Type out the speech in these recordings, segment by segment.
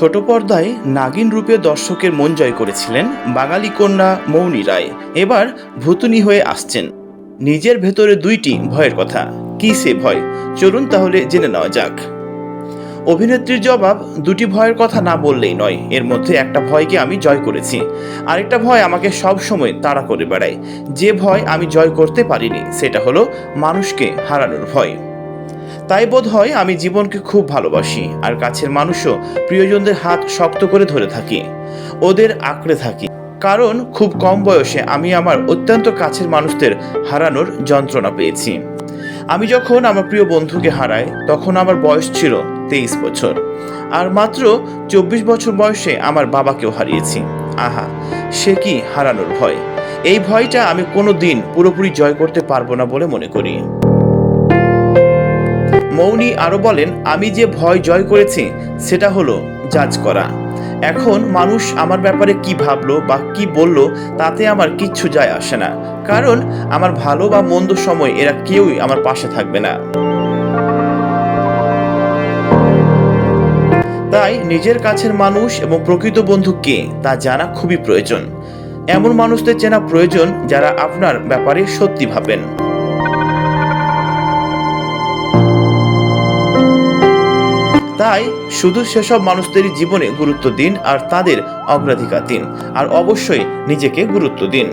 ছোট পর্দায় নাগিন রূপে দর্শকের মন জয় করেছিলেন বাঙালি কন্যা মৌনী রায়। এবার ভুতুনি হয়ে আসছেন। নিজের ভেতরে দুইটি ভয়ের কথা। কি সে ভয়? চলুন তাহলে জেনে নেওয়া যাক। অভিনেত্রীর জবাব, দুটি ভয়ের কথা না বললেই নয়। এর মধ্যে একটা ভয়কে আমি জয় করেছি। আরেকটা ভয় আমাকে সব সময় তাড়া করে বেড়ায়। যে ভয় আমি জয় করতে পারিনি, সেটা হলো মানুষকে হারানোর ভয়। তাই বোধ হয় আমি জীবনকে খুব ভালোবাসি, আর কাছের মানুষও প্রিয়জনদের হাত শক্ত করে ধরে থাকি, ওদের আঁকড়ে থাকি। কারণ খুব কম বয়সে আমি আমার অত্যন্ত কাছের মানুষদের হারানোর যন্ত্রণা পেয়েছি। আমি যখন আমার প্রিয় বন্ধুকে হারাই, তখন আমার বয়স ছিল তেইশ বছর। আর মাত্র চব্বিশ বছর বয়সে আমার বাবাকেও হারিয়েছি। আহা, সে কি হারানোর ভয়? এই ভয়টা আমি কোনো দিন পুরোপুরি জয় করতে পারব না বলে মনে করি। মৌনি আরও বলেন, আমি যে ভয় জয় করেছি, সেটা হলো জাজ করা। এখন মানুষ আমার ব্যাপারে কি ভাবলো বা কি বলল, তাতে আমার কিচ্ছু যায় আসে না। কারণ আমার ভালো বা মন্দ সময় এরা কেউই আমার পাশে থাকবে না। তাই নিজের কাছের মানুষ এবং প্রকৃত বন্ধু কে, তা জানা খুবই প্রয়োজন। এমন মানুষদের চেনা প্রয়োজন যারা আপনার ব্যাপারে সত্যি ভাবেন। তাই শুধু সেসব মানুষদেরই জীবনে গুরুত্ব দিন আর তাদের অগ্রাধিকার দিন, আর অবশ্যই নিজেকে গুরুত্ব দিন।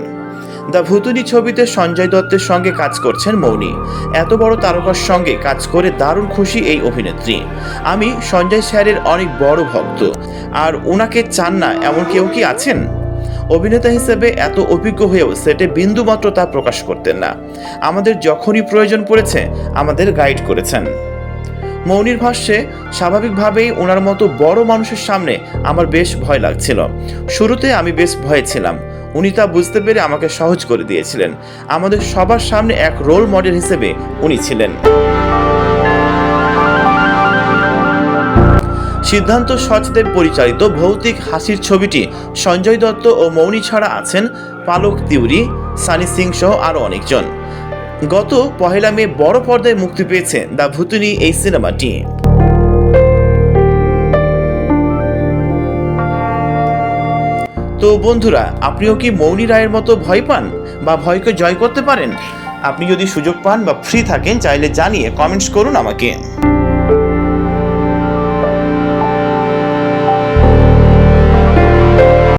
দ্য ভুতুনি ছবিতে সঞ্জয় দত্তের সঙ্গে কাজ করছেন মৌনি। এত বড় তারকার সঙ্গে কাজ করে দারুণ খুশি এই অভিনেত্রী। আমি সঞ্জয় স্যারের অনেক বড় ভক্ত। আর ওনাকে চান না এমন কেউ কি আছেন? অভিনেতা হিসেবে এত অভিজ্ঞ হয়েও সেটে বিন্দুমাত্র তা প্রকাশ করতেন না। আমাদের যখনই প্রয়োজন পড়েছে, আমাদের গাইড করেছেন। মৌনির ভাষ্যে, স্বাভাবিকভাবেই ওনার মতো বড় মানুষের সামনে আমার বেশ ভয় লাগছিল। শুরুতে আমি বেশ ভয়ে ছিলাম। উনি তা বুঝতে পেরে আমাকে সহজ করে দিয়েছিলেন। আমাদের সবার সামনে এক রোল মডেল হিসেবে উনি ছিলেন। সিদ্ধান্ত সচদেব পরিচালিত ভৌতিক হাসির ছবিটি সঞ্জয় দত্ত ও মৌনি ছাড়া আছেন পালক তিউরি, সানি সিং সহ আরও অনেকজন। গত পহেলা মে বড় পর্দায় মুক্তি পেয়েছে দ্য ভুতুনি এই সিনেমাটি। তো বন্ধুরা, আপনিও কি মৌনি রায়ের মতো ভয় পান বা ভয়কে জয় করতে পারেন? আপনি যদি সুযোগ পান বা ফ্রি থাকেন, চাইলে জানিয়ে কমেন্টস করুন আমাকে।